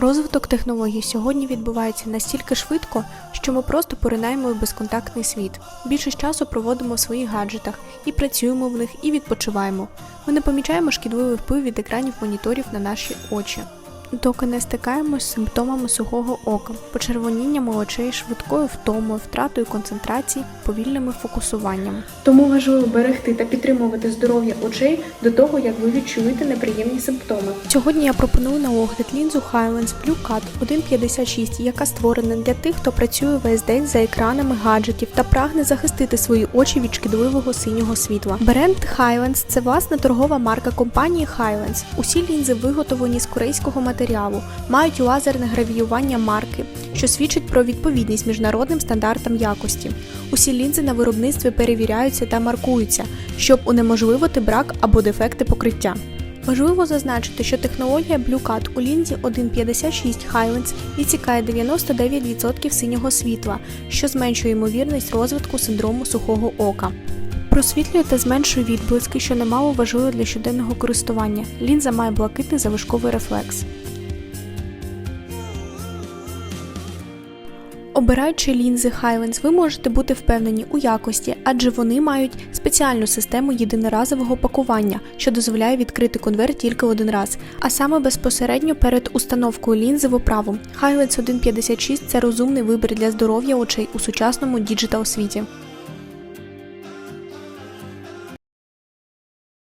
Розвиток технологій сьогодні відбувається настільки швидко, що ми просто поринаємо в безконтактний світ. Більшість часу проводимо в своїх гаджетах і працюємо в них, і відпочиваємо. Ми не помічаємо шкідливий вплив від екранів моніторів на наші очі. Доки не стикаємось з симптомами сухого ока, почервонінням очей, швидкою втомою, втратою концентрації, повільними фокусуванням. Тому важливо берегти та підтримувати здоров'я очей до того, як ви відчуєте неприємні симптоми. Сьогодні я пропоную на огляд лінзу Highlands Blue Cut 1.56, яка створена для тих, хто працює весь день за екранами гаджетів та прагне захистити свої очі від шкідливого синього світла. Бренд Highlands – це власна торгова марка компанії Highlands. Усі лінзи виготовлені з корейського матеріалу, мають лазерне гравіювання марки, що свідчить про відповідність міжнародним стандартам якості. Усі лінзи на виробництві перевіряються та маркуються, щоб унеможливити брак або дефекти покриття. Важливо зазначити, що технологія BlueCut у лінзі 1.56 Highlands відсікає 99% синього світла, що зменшує ймовірність розвитку синдрому сухого ока. Просвітлює та зменшує відблиски, що немало важливо для щоденного користування. Лінза має блакитний залишковий рефлекс. Обираючи лінзи Highlands, ви можете бути впевнені у якості, адже вони мають спеціальну систему єдиноразового пакування, що дозволяє відкрити конверт тільки один раз, а саме безпосередньо перед установкою лінзи в оправу. Highlands 1.56 – це розумний вибір для здоров'я очей у сучасному діджитал світі.